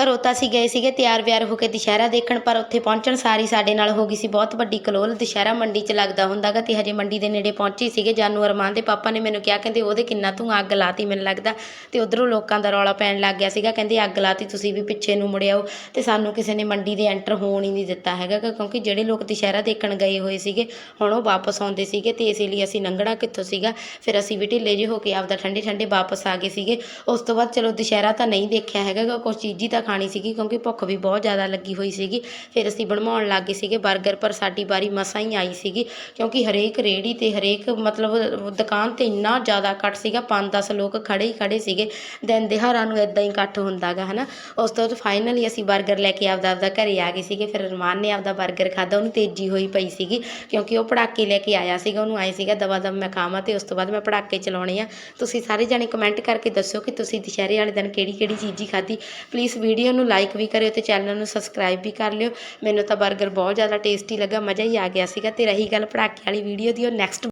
ਘਰੋਂ ਤਾਂ ਅਸੀਂ ਗਏ ਸੀਗੇ ਤਿਆਰ ਵਿਆਰ ਹੋ ਕੇ ਦੁਸ਼ਹਿਰਾ ਦੇਖਣ ਪਰ ਉੱਥੇ ਪਹੁੰਚਣ ਸਾਰੀ ਸਾਡੇ ਨਾਲ ਹੋ ਗਈ ਸੀ ਬਹੁਤ ਵੱਡੀ ਕਲੋਲ। ਦੁਸ਼ਹਿਰਾ ਮੰਡੀ 'ਚ ਲੱਗਦਾ ਹੁੰਦਾ ਗਾ ਤੇ ਹਜੇ ਮੰਡੀ ਦੇ ਨੇੜੇ ਪਹੁੰਚੇ ਸੀਗੇ। ਜਾਨੂ ਅਰਮਾਨ ਦੇ ਪਾਪਾ ਨੇ ਮੈਨੂੰ ਕਿਹਾ ਕਹਿੰਦੇ ਉਹਦੇ ਕਿੰਨਾ ਤੂੰ ਅੱਗ ਲਾਤੀ ਮੈਨੂੰ ਲੱਗਦਾ। ਤੇ ਉਧਰੋਂ ਲੋਕਾਂ ਦਾ ਰੌਲਾ ਪੈਣ ਲੱਗ ਗਿਆ ਸੀਗਾ ਕਹਿੰਦੇ ਅੱਗ ਲਾਤੀ ਤੁਸੀਂ ਵੀ ਪਿੱਛੇ ਨੂੰ ਮੁੜ ਆਓ ਤੇ ਸਾਨੂੰ ਕਿਸੇ ਨੇ ਮੰਡੀ ਦੇ ਐਂਟਰ ਹੋਣ ਹੀ ਨਹੀਂ ਦਿੱਤਾ ਹੈਗਾ ਕਿਉਂਕਿ ਜਿਹੜੇ ਲੋਕ ਦੁਸ਼ਹਿਰਾ ਦੇਖਣ ਗਏ ਹੋਏ ਸੀਗੇ ਹੁਣ ਉਹ ਵਾਪਸ ਆਉਂਦੇ ਸੀਗੇ ਤੇ ਇਸੇ ਲਈ ਅਸੀਂ ਲੰਘਣਾ ਕਿੱਥੋਂ ਸੀਗਾ। ਫਿਰ ਅਸੀਂ ਵੀ ਢਿੱਲੇ ਜਿਹੇ ਹੋ ਕੇ ਆਪਦਾ ਠੰਡੇ ਠੰਡੇ ਵਾਪਸ ਆ ਗਏ ਸੀਗੇ। ਉਸ ਤੋਂ ਬਾਅਦ ਚਲੋ ਦੁਸ਼ਹਿਰਾ ਤਾਂ ਨਹੀਂ ਦੇਖਿਆ ਹੈਗਾ ਗਾ, ਕੁਛ ਚੀਜ਼ੀ ਤਾਂ ਖਾਣੀ ਸੀਗੀ ਕਿਉਂਕਿ ਭੁੱਖ ਵੀ ਬਹੁਤ ਜ਼ਿਆਦਾ ਲੱਗੀ ਹੋਈ ਸੀਗੀ। ਫਿਰ ਅਸੀਂ ਬਣਵਾਉਣ ਲੱਗ ਗਏ ਸੀਗੇ 버ਗਰ ਪਰ ਸਾਡੀ ਵਾਰੀ ਮਸਾਂ ਹੀ ਆਈ ਸੀਗੀ ਕਿਉਂਕਿ ਹਰੇਕ ਰੇੜੀ ਤੇ ਹਰੇਕ ਮਤਲਬ ਦੁਕਾਨ ਤੇ ਇੰਨਾ ਜ਼ਿਆਦਾ ਇਕੱਠ ਸੀਗਾ, ਪੰਜ 10 ਲੋਕ ਖੜੇ ਹੀ ਖੜੇ ਸੀਗੇ। ਦਿਨ ਦਿਹਾੜਾ ਨੂੰ ਇਦਾਂ ਹੀ ਇਕੱਠ ਹੁੰਦਾਗਾ ਹਨਾ। ਉਸ ਤੋਂ ਬਾਅਦ ਫਾਈਨਲੀ ਅਸੀਂ 버ਗਰ ਲੈ ਕੇ ਆਪਦਾ ਆਪਦਾ ਘਰੇ ਆ ਗਏ ਸੀਗੇ, ਫਿਰ ਰਮਾਨ ਨੇ ਆਪਦਾ 버ਗਰ ਖਾਦਾ ਉਹਨੂੰ ਤੇਜ਼ੀ ਹੋਈ ਪਈ ਸੀਗੀ ਕਿਉਂਕਿ ਉਹ ਪੜਾਕੇ ਲੈ ਕੇ ਆਇਆ ਸੀਗਾ, ਉਹਨੂੰ ਆਏ ਸੀਗਾ ਦਵਾ ਦਮ ਮੈਂ ਖਾਵਾਂ ਤੇ ਉਸ ਤੋਂ ਬਾਅਦ ਮੈਂ ਪੜਾਕੇ ਚਲਾਉਣੇ ਆ। ਤੁਸੀਂ ਸਾਰੇ ਜਾਣੇ ਕਮੈਂਟ ਕਰਕੇ ਦੱਸੋ ਕਿ ਤੁਸੀਂ ਦੁਸ਼ਹਿਰੇ ਵਾਲੇ ਦਿਨ ਕਿਹੜੀ ਕਿਹੜੀ ਚੀਜ਼ੀ ਖਾਧੀ? ਪਲੀਜ਼ ਵੀਡੀਓ ਵੀਡੀਓ ਨੂੰ ਲਾਈਕ ਵੀ ਕਰਿਓ ਤੇ ਚੈਨਲ ਨੂੰ ਸਬਸਕ੍ਰਾਈਬ ਵੀ ਕਰ ਲਿਓ। ਮੈਨੂੰ ਤਾਂ 버ਗਰ ਬਹੁਤ ਜ਼ਿਆਦਾ ਟੇਸਟੀ ਲੱਗਾ, ਮਜ਼ਾ ਹੀ ਆ ਗਿਆ ਸੀਗਾ ਤੇ ਰਹੀ ਗੱਲ ਪੜਾਕੇ ਵਾਲੀ ਵੀਡੀਓ ਦੀ, ਉਹ ਨੈਕਸਟ